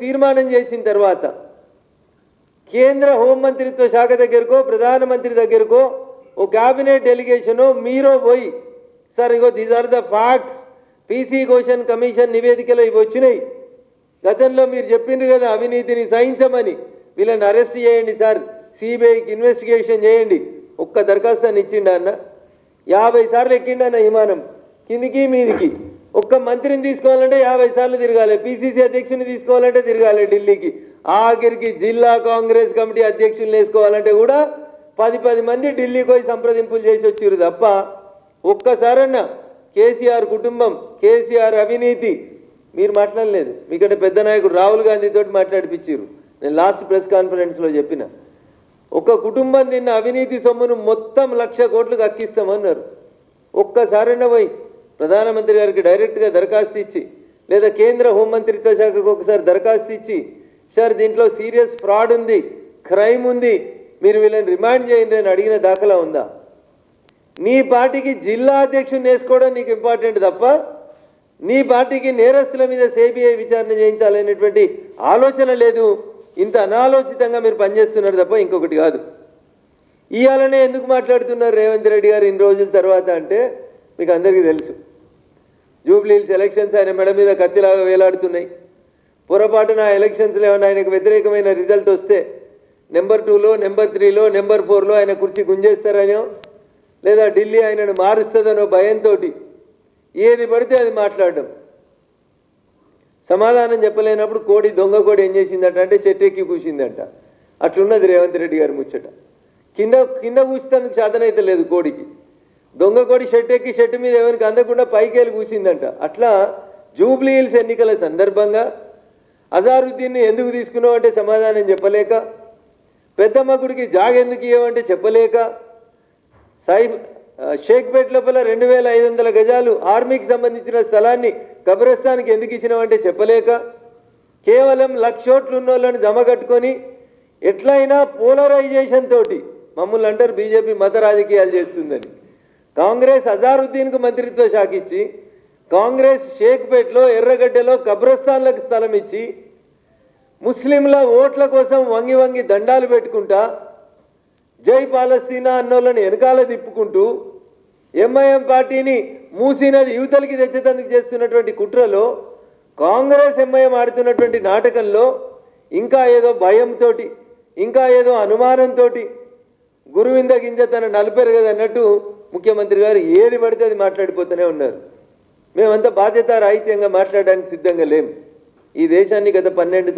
తీర్మానం చేసిన తర్వాత కేంద్ర హోంమంత్రిత్వ శాఖ దగ్గరకో ప్రధానమంత్రి దగ్గరకో ఓ క్యాబినెట్ డెలిగేషను మీరో పోయి sir ego these are the facts P C question commission నివేదికలో ఇవి వచ్చినాయి. గతంలో మీరు చెప్పిండ్రు కదా అవినీతిని సహించమని. వీళ్ళని అరెస్ట్ చేయండి సార్. సిబిఐకి ఇన్వెస్టిగేషన్ చేయండి. ఒక్క దరఖాస్తుని ఇచ్చిండ అన్న? యాభై సార్లు ఎక్కిండన్న విమానం? కిందికి మీదికి. ఒక్క మంత్రిని తీసుకోవాలంటే యాభై సార్లు తిరగాలి. పిసిసి అధ్యక్షుని తీసుకోవాలంటే తిరగాలి ఢిల్లీకి. ఆఖరికి జిల్లా కాంగ్రెస్ కమిటీ అధ్యక్షుల్ని వేసుకోవాలంటే కూడా పది పది మంది ఢిల్లీకి పోయి సంప్రదింపులు చేసి వచ్చారు తప్ప ఒక్కసారన్న కేసీఆర్ కుటుంబం కేసీఆర్ అవినీతి మీరు మాట్లాడలేదు. మీకంటే పెద్ద నాయకుడు రాహుల్ గాంధీతో మాట్లాడిపించారు నేను లాస్ట్ ప్రెస్ కాన్ఫరెన్స్లో చెప్పిన ఒక కుటుంబం తిన్న అవినీతి సొమ్మును మొత్తం లక్ష కోట్లకు అక్కిస్తామన్నారు ఒక్కసారైనా పోయి ప్రధానమంత్రి గారికి డైరెక్ట్గా దరఖాస్తు ఇచ్చి లేదా కేంద్ర హోంమంత్రిత్వ శాఖకు ఒకసారి దరఖాస్తు ఇచ్చి సార్ దీంట్లో సీరియస్ ఫ్రాడ్ ఉంది క్రైమ్ ఉంది మీరు వీళ్ళని రిమాండ్ చేయండి అని అడిగిన దాఖలా ఉందా? నీ పార్టీకి జిల్లా అధ్యక్షుని వేసుకోవడం నీకు ఇంపార్టెంట్ తప్ప నీ పార్టీకి నేరస్తుల మీద సిబిఐ విచారణ చేయించాలనేటువంటి ఆలోచన లేదు. ఇంత అనాలోచితంగా మీరు పనిచేస్తున్నారు తప్ప ఇంకొకటి కాదు. ఇవాళనే ఎందుకు మాట్లాడుతున్నారు రేవంత్ రెడ్డి గారు ఇన్ని రోజుల తర్వాత అంటే మీకు అందరికీ తెలుసు జూబ్లీహిల్స్ ఎలక్షన్స్ ఆయన మెడ మీద కత్తిలాగా వేలాడుతున్నాయి. పొరపాటున ఆ ఎలక్షన్స్లో ఏమైనా ఆయనకు వ్యతిరేకమైన రిజల్ట్ వస్తే నెంబర్ టూలో నెంబర్ త్రీలో నెంబర్ ఫోర్లో ఆయన కుర్చీ గుంజేస్తారనో లేదా ఢిల్లీ ఆయనను మారుస్తుందనో భయంతో ఏది పడితే అది మాట్లాడడం. సమాధానం చెప్పలేనప్పుడు కోడి దొంగ కోడి ఏం చేసిందట అంటే చెట్టు ఎక్కి కూసిందంట. అట్లున్నది రేవంత్ రెడ్డి గారు ముచ్చట. కింద కింద కూసేందుకు శాతనైతే లేదు కోడికి. దొంగ షెడ్ షెట్ ఎక్కి షెట్టు మీద ఎవరికి అందకుండా పైకి వెళ్ళి కూసిందంట. అట్లా జూబ్లీ హిల్స్ ఎన్నికల సందర్భంగా అజారుద్దీన్ని ఎందుకు తీసుకున్నావు అంటే సమాధానం చెప్పలేక పెద్దమ్మ గుడికి జాగెందుకు ఇవ్వమంటే చెప్పలేక సై ఆ, షేక్పేట్ లోపల రెండు వేల ఐదు వందల గజాలు ఆర్మీకి సంబంధించిన స్థలాన్ని కబ్రస్థానికి ఎందుకు ఇచ్చినామంటే చెప్పలేక కేవలం లక్షోట్లు ఉన్న వాళ్ళని జమ కట్టుకొని ఎట్లయినా పోలరైజేషన్ తోటి మమ్మల్ని అంటారు బీజేపీ మత రాజకీయాలు చేస్తుందని. కాంగ్రెస్ అజారుద్దీన్కు మంత్రిత్వ శాఖ ఇచ్చి కాంగ్రెస్ షేక్పేట్లో ఎర్రగడ్డలో కబ్రస్థాన్లకు స్థలం ఇచ్చి ముస్లింల ఓట్ల కోసం వంగి వంగి దండాలు పెట్టుకుంటా జై పాలస్తీనా అన్నోళ్ళని వెనకాల తిప్పుకుంటూ ఎంఐఎం పార్టీని మూసినది యువతలకి తెచ్చేందుకు చేస్తున్నటువంటి కుట్రలో కాంగ్రెస్ ఎంఐఎం ఆడుతున్నటువంటి నాటకంలో ఇంకా ఏదో భయంతో ఇంకా ఏదో అనుమానంతో గురువింద గింజ తన నలిపారు కదా అన్నట్టు ముఖ్యమంత్రి గారు ఏది పడితే అది మాట్లాడిపోతూనే ఉన్నారు. మేమంతా బాధ్యత రాహిత్యంగా మాట్లాడడానికి సిద్ధంగా లేం. ఈ దేశాన్ని గత పన్నెండు